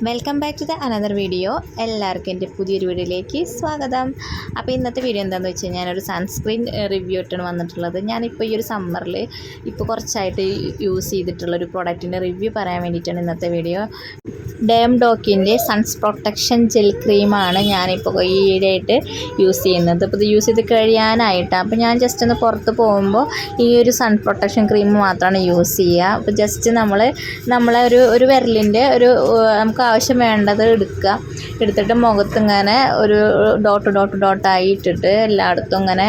Welcome back to the another video എല്ലാവർക്കും എന്റെ പുതിയൊരു വീഡിയോയിലേക്ക് സ്വാഗതം. അപ്പോൾ ഇന്നത്തെ വീഡിയോ എന്താണെന്ന് വെച്ച് കഴിഞ്ഞാൽ ഞാനൊരു സൺസ്ക്രീൻ റിവ്യൂ ഇട്ടാണ് വന്നിട്ടുള്ളത്. ഞാനിപ്പോൾ ഈ ഒരു സമ്മറിൽ ഇപ്പോൾ കുറച്ചായിട്ട് യൂസ് ചെയ്തിട്ടുള്ള ഒരു പ്രൊഡക്റ്റിന്റെ റിവ്യൂ പറയാൻ വേണ്ടിയിട്ടാണ് ഇന്നത്തെ വീഡിയോ ഡേം ഡോക്കിന്റെ സൺസ് പ്രൊട്ടക്ഷൻ ജെൽ ക്രീമാണ് ഞാനിപ്പോൾ ഈയിടെയായിട്ട് യൂസ് ചെയ്യുന്നത്. അപ്പോൾ ഇത് യൂസ് ചെയ്ത് കഴിയാനായിട്ടാണ് അപ്പോൾ ഞാൻ ജസ്റ്റ് ഒന്ന് പുറത്ത് പോകുമ്പോൾ ഈ ഒരു സൺ പ്രൊട്ടക്ഷൻ ക്രീം മാത്രമാണ് യൂസ് ചെയ്യുക. അപ്പോൾ ജസ്റ്റ് നമ്മൾ നമ്മളെ ഒരു ഒരു വിരലിന്റെ ഒരു നമുക്ക് ആവശ്യം വേണ്ടത് എടുക്കുക. എടുത്തിട്ട് മുഖത്ത് ഇങ്ങനെ ഒരു ഡോട്ട് ഡോട്ട് ഡോട്ടായി ഇട്ടിട്ട് എല്ലായിടത്തും ഇങ്ങനെ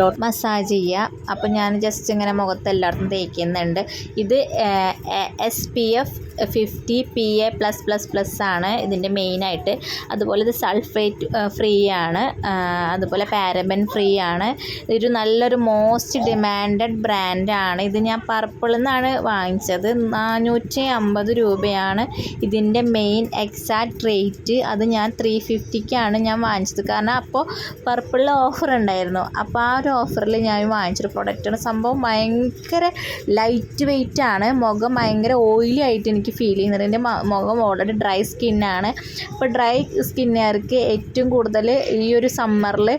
ഡോട്ട് മസാജ് ചെയ്യുക. അപ്പോൾ ഞാൻ ജസ്റ്റ് ഇങ്ങനെ മുഖത്ത് എല്ലായിടത്തും തേക്കുന്നുണ്ട്. ഇത് S P F fifty P A plus plus plus ആണ് ഇതിന്റെ മെയിനായിട്ട് അതുപോലെ ഇത് സൾഫേറ്റ് ഫ്രീ ആണ്. അതുപോലെ പാരബൻ ഫ്രീ ആണ്. ഇതൊരു നല്ലൊരു മോസ്റ്റ് ഡിമാൻഡഡ് ബ്രാൻഡാണ് ഇത് ഞാൻ പർപ്പിളിൽ നിന്നാണ് വാങ്ങിച്ചത്. നാനൂറ്റി അമ്പത് രൂപയാണ് ഇതിന്റെ മെയിൻ എക്സാക്ട് റേറ്റ് അത് ഞാൻ ത്രീ ഫിഫ്റ്റിക്കാണ് ഞാൻ വാങ്ങിച്ചത്. കാരണം അപ്പോൾ പർപ്പിളിൽ ഓഫർ ഉണ്ടായിരുന്നു. അപ്പോൾ ആ ഒരു ഓഫറിൽ ഞാൻ വാങ്ങിച്ചൊരു പ്രൊഡക്റ്റാണ് സംഭവം ഭയങ്കര ലൈറ്റ് വെയിറ്റ് ആണ്. മുഖം ഭയങ്കര ഓയിലി ആയിട്ട് എനിക്ക് ഫീൽ ചെയ്യുന്നത് എന്റെ മുഖം ഓൾറെഡി ഡ്രൈ സ്കിന്നാണ് അപ്പോൾ ഡ്രൈ സ്കിന്നുകാർക്ക് ഏറ്റവും കൂടുതൽ ഈ ഒരു സമ്മറിൽ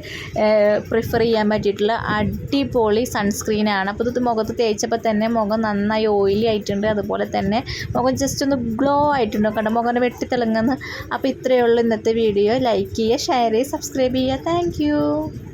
പ്രിഫർ ചെയ്യാൻ പറ്റിയിട്ടുള്ള അടിപൊളി സൺസ്ക്രീനാണ് അപ്പോൾ ഇത് മുഖത്ത് തേച്ചപ്പോൾ തന്നെ മുഖം നന്നായി ഓയിലി ആയിട്ടുണ്ട്. അതുപോലെ തന്നെ മുഖം ജസ്റ്റ് ഒന്ന് ഗ്ലോ ആയിട്ടുണ്ട്. കണ്ട? മുഖം വെട്ടിത്തിളങ്ങുന്നു. അപ്പോൾ ഇത്രയേ ഉള്ളൂ ഇന്നത്തെ വീഡിയോ ലൈക്ക് ചെയ്യുക ഷെയർ ചെയ്യുക സബ്സ്ക്രൈബ് ചെയ്യുക. താങ്ക്